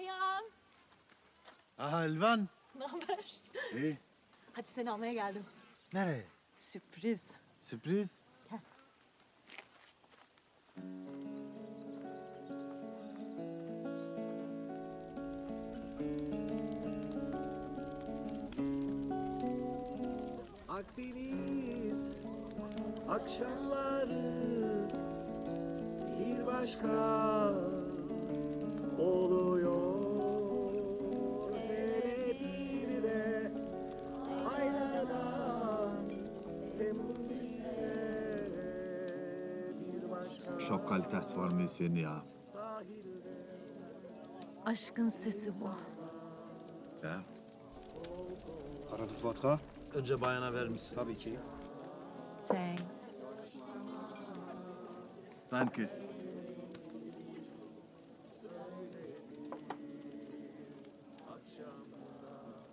Ayhan. Aha Elvan. Ne haber? İyi. Hadi seni almaya geldim. Nereye? Sürpriz. Sürpriz. Gel. Akdeniz akşamları bir başka Çok kalitesi var müziğin ya. Aşkın sesi bu. Ya. Karadut vodka. Önce bayana vermişsin. Tabii ki. Thanks. Thank you.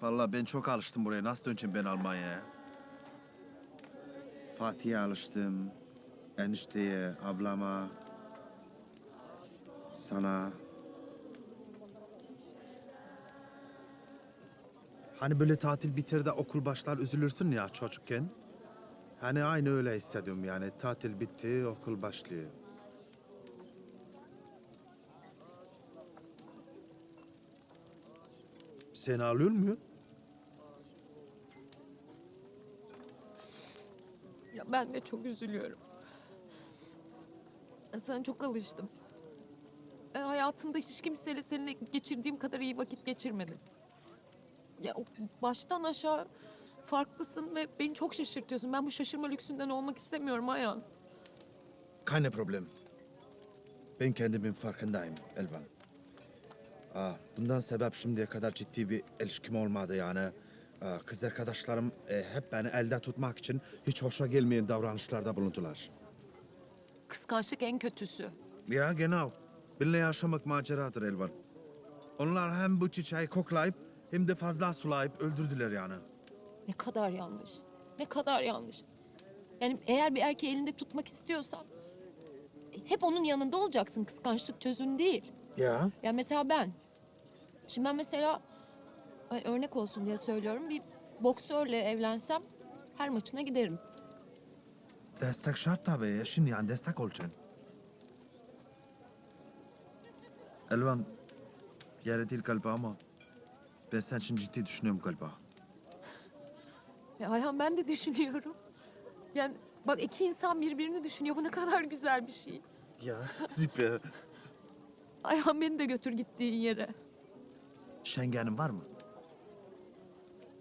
Vallahi ben çok alıştım buraya. Nasıl döneceğim ben Almanya'ya? Fatih'e alıştım. Enişteye, ablama. Sana. Hani böyle tatil biter de okul başlar üzülürsün ya çocukken. Hani aynı öyle hissediyorum yani. Tatil bitti, okul başlıyor. Sen ağlıyor mu? Ya ben de çok üzülüyorum. Sana çok alıştım. Ben hayatımda hiç kimseyle seninle geçirdiğim kadar iyi vakit geçirmedim. Ya baştan aşağı farklısın ve beni çok şaşırtıyorsun. Ben bu şaşırma lüksünden olmak istemiyorum Ayhan. Keine Problem. Ben kendimin farkındayım Elvan. Aa, bundan sebep şimdiye kadar ciddi bir ilişkim olmadı yani. Kız arkadaşlarım e, hep beni elde tutmak için hiç hoşa gelmeyen davranışlarda bulundular. Kıskançlık en kötüsü. Ya genau. Benimle yaşamak maceradır Elvan. Onlar hem bu çiçeği koklayıp hem de fazla sulayıp öldürdüler yani. Ne kadar yanlış. Ne kadar yanlış. Yani eğer bir erkeği elinde tutmak istiyorsan hep onun yanında olacaksın. Kıskançlık çözüm değil. Ya? Ya mesela ben. Şimdi ben mesela örnek olsun diye söylüyorum. Bir boksörle evlensem her maçına giderim. Destek şart tabii. Şimdi yani destek olacaksın. Elvan, yere değil galiba ama ben sen için ciddi düşünüyorum galiba. Ya Ayhan ben de düşünüyorum. Yani bak iki insan birbirini düşünüyor. Bu ne kadar güzel bir şey. Ya süper. Ayhan beni de götür gittiğin yere. Schengen'in var mı?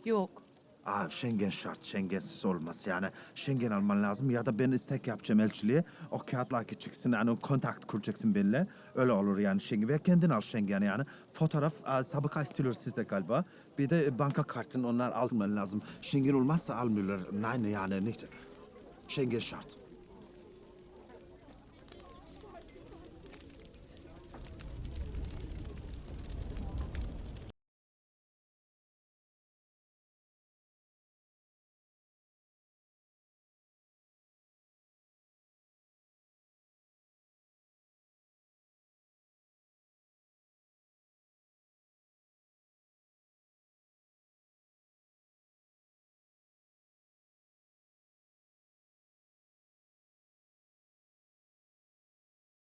Yok. Aa, Schengen şart, Schengensiz olmaz yani. Schengen alman lazım ya da ben istek yapacağım elçiliğe. O kağıtlar çıksın, yani kontakt kuracaksın benimle. Öyle olur yani Schengen. Ve kendin al Schengen yani. Fotoğraf, aa, sabıka istiyorlar sizde galiba. Bir de banka kartın onlar alman lazım. Schengen olmazsa almıyorlar. Nein yani nicht. Schengen şart.